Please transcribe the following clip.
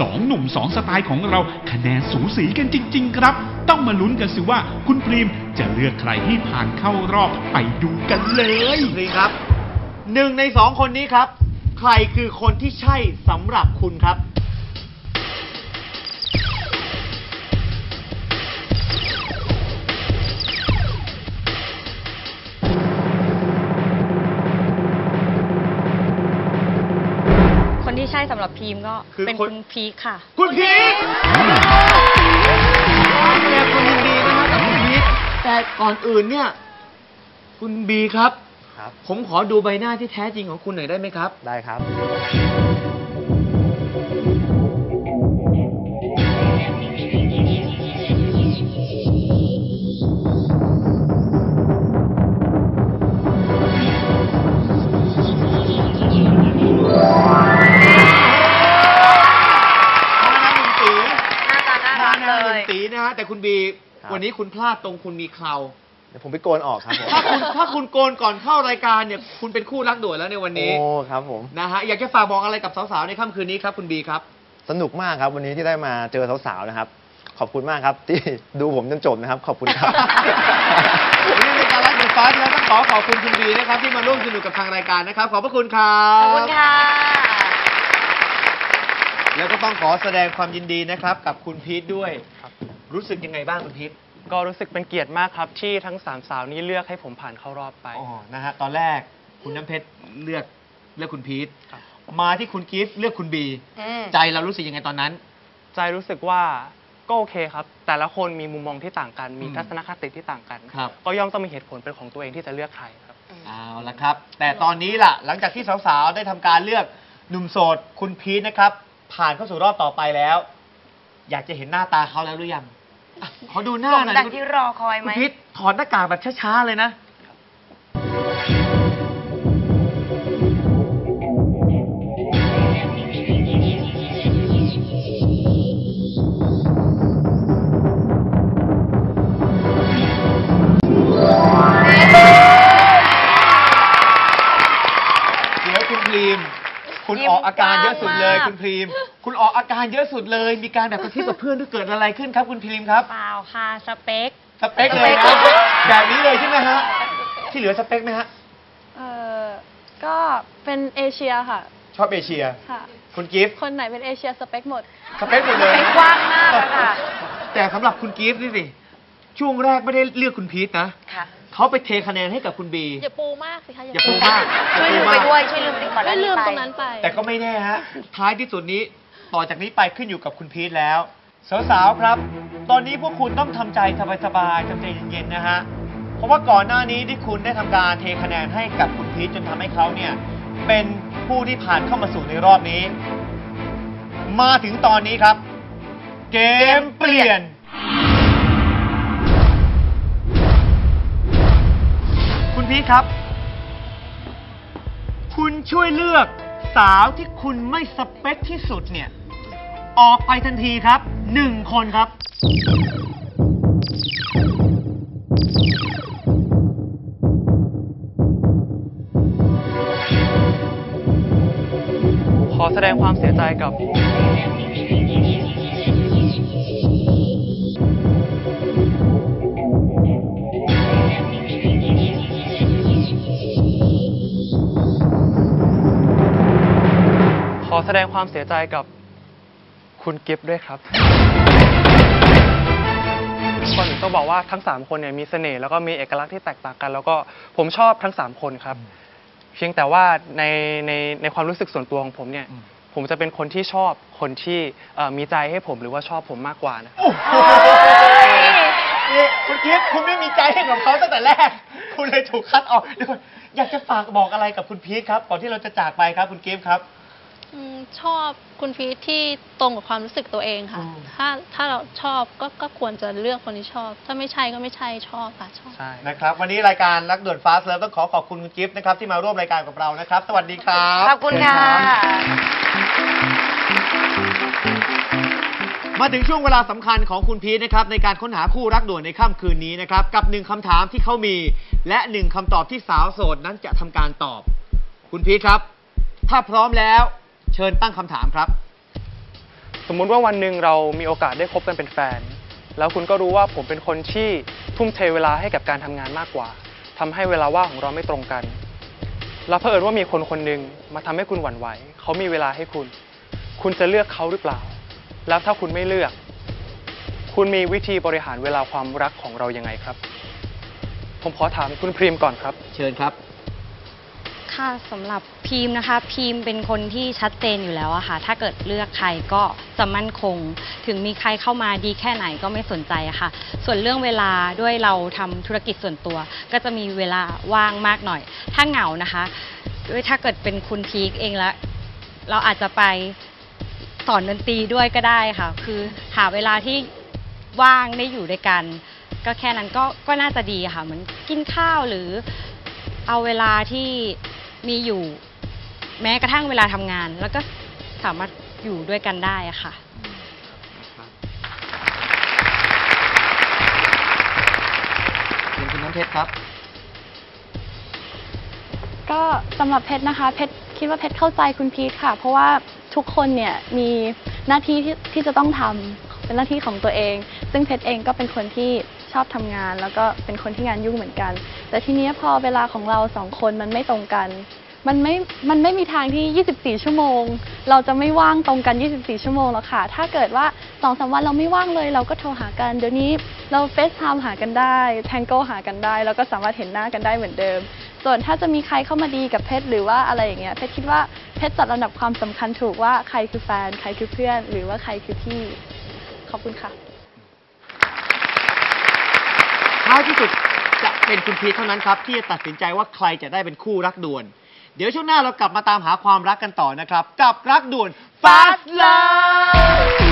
สองหนุ่มสองสไตล์ของเราคะแนนสูสีกันจริง ๆ ครับ ต้องมาลุ้นกันสิว่าคุณพรีมจะเลือกใครให้ผ่านเข้ารอบไปดูกันเลยพรีมครับหนึ่งในสองคนนี้ครับ ใครคือคนที่ใช่สำหรับคุณครับ ที่ใช่สำหรับพีมก็คือเป็นคน คุณพีคค่ะ คุณพีทแสดงความยินดีนะครับกับคุณพีทแต่ก่อนอื่นเนี่ย คุณบีครับ ครับ ผมขอดูใบหน้าที่แท้จริงของคุณหน่อยได้ไหมครับ ได้ครับ วันนี้คุณพลาดตรงคุณมีเคราเดี๋ยวผมไปโกนออกครับผมถ้าคุณถ้าคุณโกนก่อนเข้ารายการเนี่ย คุณเป็นคู่รักด่วนแล้วในวันนี้ โอ้ครับผม นะฮะ อยากจะฝากบอกอะไรกับสาวๆในค่ำคืนนี้ครับคุณบีครับ สนุกมากครับวันนี้ที่ได้มาเจอสาวๆนะครับ ขอบคุณมากครับ ที่ดูผมจนจบนะครับ ขอบคุณครับ วันนี้รายการรักเดอะฟ้าแล้วต้องขอขอบคุณคุณบีนะครับ ที่มาร่วมสนุกกับทางรายการนะครับ ขอบพระคุณครับขอบคุณค่ะ แล้วก็ต้องขอแสดงความยินดีนะครับ กับคุณพีทด้วย รู้สึกยังไงบ้างคุณพีทก็รู้สึกเป็นเกียรติมากครับ ที่ทั้งสามสาวนี้เลือกให้ผมผ่านเข้ารอบไป อ๋อนะฮะตอนแรกคุณน้ำเพชรเลือกเลือกคุณพีทครับ มาที่คุณกิฟต์เลือกคุณบี อืมใจเรารู้สึกยังไงตอนนั้น ใจรู้สึกว่าก็โอเคครับ แต่ละคนมีมุมมองที่ต่างกัน มีอืมทัศนคติที่ต่างกัน ครับ ก็ย่อมต้องมีเหตุผลเป็นของตัวเองที่จะเลือกใครครับ เอาละครับ แต่ตอนนี้ล่ะ หลังจากที่สาวๆ ได้ทำการเลือกหนุ่มโสด คุณพีทนะครับ ผ่านเข้าสู่รอบต่อไปแล้ว อยากจะเห็นหน้าตาเขาแล้วหรือยังอะขอดูหน้าสมหน่อยดังคุณที่รอคอยคุไหมณพีทถอดหน้ากากแบบช้าๆเลยนะ คุณยิ้มออกอาการเยอะสุดเลยกว้างมากคุณพรีม คุณออกอาการเยอะสุดเลย มีการแบบกระซิบกับเพื่อนด้วยเกิดอะไรขึ้นครับคุณพรีมครับเปล่าค่ะสเปคสเปคเลยนะสเปคแบบนี้เลยใช่ไหมฮะที่เหลือสเปคไหมฮะเออก็เป็นเอเชียค่ะ ชอบเอเชียค่ะ คุณกิฟต์คนไหนเป็นเอเชียสเปคหมดสเปคหมดเลยสเปคกว้างมากอะค่ะแต่สำหรับคุณกิฟต์นี่สิช่วงแรกไม่ได้เลือกคุณพีทนะค่ะ เขาไปเทคะแนนให้กับคุณบี อย่าปูมากสิคะอย่าปูมาก ช่วยลืมไปด้วยช่วยลืมไปก่อนหไม่น้าลืนี้มไปตรงนั้นไป แต่ก็ไม่แน่ฮะ ท้ายที่สุดนี้ ต่อจากนี้ไปขึ้นอยู่กับคุณพีทแล้ว สาวๆครับ ตอนนี้พวกคุณต้องทำใจสบายๆทำใจเย็นๆนะฮะ เพราะว่าก่อนหน้านี้ที่คุณได้ทำการเทคะแนนให้กับคุณพีทจนทำให้เขาเนี่ย เป็นผู้ที่ผ่านเข้ามาสู่ในรอบนี้ มาถึงตอนนี้ครับ เกมเปลี่ยน คุณพีทครับ คุณช่วยเลือกสาวที่คุณไม่สเปคที่สุดเนี่ย ออกไปทันทีครับหนึ่งคนครับ ขอแสดงความเสียใจกับ ดงความเสียใจกับคุณกิฟด้วยครับก่อนอื่นต้องบอกว่าทั้ง 3 คนเนี่ยมีเสน่ห์แล้วก็มีเอกลักษณ์ที่แตกต่างกัน แล้วก็ผมชอบทั้ง 3 คนครับ เพียงแต่ว่าในในในความรู้สึกส่วนตัวของผมเนี่ย ผมจะเป็นคนที่ชอบคนที่เอ่อมีใจให้ผมหรือว่าชอบผมมากกว่านะครับ นี่คุณกิฟคุณไม่มีใจให้กับเขาตั้งแต่แรก คุณเลยถูกคัดออกเดี๋ยวก่อนอยากจะฝากบอกอะไรกับคุณพีทครับก่อนที่เราจะจากไปครับคุณกิฟครับ อืมชอบคุณพีทที่ตรงกับความรู้สึกตัวเองค่ะ อืม ถ้าถ้าเราชอบก็ก็ควรจะเลือกคนที่ชอบ ถ้าไม่ใช่ก็ไม่ใช่ชอบค่ะชอบ ใช่ นะครับวันนี้รายการรักด่วนฟาสเลิฟต้องขอขอบคุณคุณกิฟต์นะครับที่มาร่วมรายการกับเรานะครับ สวัสดีครับ ขอบคุณค่ะ มาถึงช่วงเวลาสำคัญของคุณพีทนะครับในการค้นหาคู่รักด่วนในค่ำคืนนี้นะครับกับหนึ่งคำถามที่เขามี และหนึ่งคำตอบที่สาวโสดนั้นจะทำการตอบ คุณพีทครับ ถ้าพร้อมแล้ว เชิญตั้งคำถามครับ สมมุติว่าวันหนึ่งเรามีโอกาสได้คบกันเป็นแฟน แล้วคุณก็รู้ว่าผมเป็นคนที่ทุ่มเทเวลาให้กับการทำงานมากกว่าทำให้เวลาว่างของเราไม่ตรงกัน แล้วเผอิญว่ามีคนคนหนึ่งมาทำให้คุณหวั่นไหว เขามีเวลาให้คุณ คุณจะเลือกเขาหรือเปล่า แล้วถ้าคุณไม่เลือก คุณมีวิธีบริหารเวลาความรักของเรายังไงครับ ผมขอถามคุณพรีมก่อนครับ เชิญครับ ค่ะสำหรับพีมนะคะ พีมเป็นคนที่ชัดเจนอยู่แล้วอะค่ะ ถ้าเกิดเลือกใครก็จะมั่นคง ถึงมีใครเข้ามาดีแค่ไหนก็ไม่สนใจอะค่ะ ส่วนเรื่องเวลาด้วยเราทำธุรกิจส่วนตัว ก็จะมีเวลาว่างมากหน่อย ถ้าเหงานะคะ ด้วยถ้าเกิดเป็นคุณพีคเองแล้วเราอาจจะไปสอนดนตรีด้วยก็ได้ค่ะ คือหาเวลาที่ว่างได้อยู่ด้วยกัน ก็แค่นั้นก็ก็น่าจะดีค่ะ เหมือนกินข้าวหรือเอาเวลาที่ มีอยู่แม้กระทั่งเวลาทำงาน แล้วก็สามารถอยู่ด้วยกันได้อะค่ะเชิญคุณน้ำเพชรครับ ก็สำหรับเพชรนะคะเพชรคิดว่าเพชรเข้าใจคุณพีทค่ะ เพราะว่าทุกคนเนี่ยมีหน้าที่ที่ที่จะต้องทำเป็นหน้าที่ของตัวเอง ซึ่งเพชรเองก็เป็นคนที่ ชอบทำงาน แล้วก็เป็นคนที่งานยุ่งเหมือนกัน แต่ทีเนี้ยพอเวลาของเราสองคนมันไม่ตรงกัน มันไม่ มันไม่มีทางที่ 24 ชั่วโมง เราจะไม่ว่างตรงกัน 24 ชั่วโมงหรอกค่ะ ถ้าเกิดว่า2องสาวันเราไม่ว่างเลย เราก็โทรหากัน เดี๋ยวนี้เราเฟซไทม์หากันได้ แทงโกหากันได้ แล้วก็สามารถเห็นหน้ากันได้เหมือนเดิม ส่วนถ้าจะมีใครเข้ามาดีกับเพชรหรือว่าอะไรอย่างเงี้ย เพชรคิดว่าเพชรจัดลำดับความสำคัญถูกว่าใครคือแฟน ใครคือเพื่อน หรือว่าใครคือพี่ ขอบคุณค่ะ ท้ายที่สุดจะเป็นคุณพีทเท่านั้นครับ ที่จะตัดสินใจว่าใครจะได้เป็นคู่รักด่วน เดี๋ยวช่วงหน้าเรากลับมาตามหาความรักกันต่อนะครับ กับรักด่วน Fast Love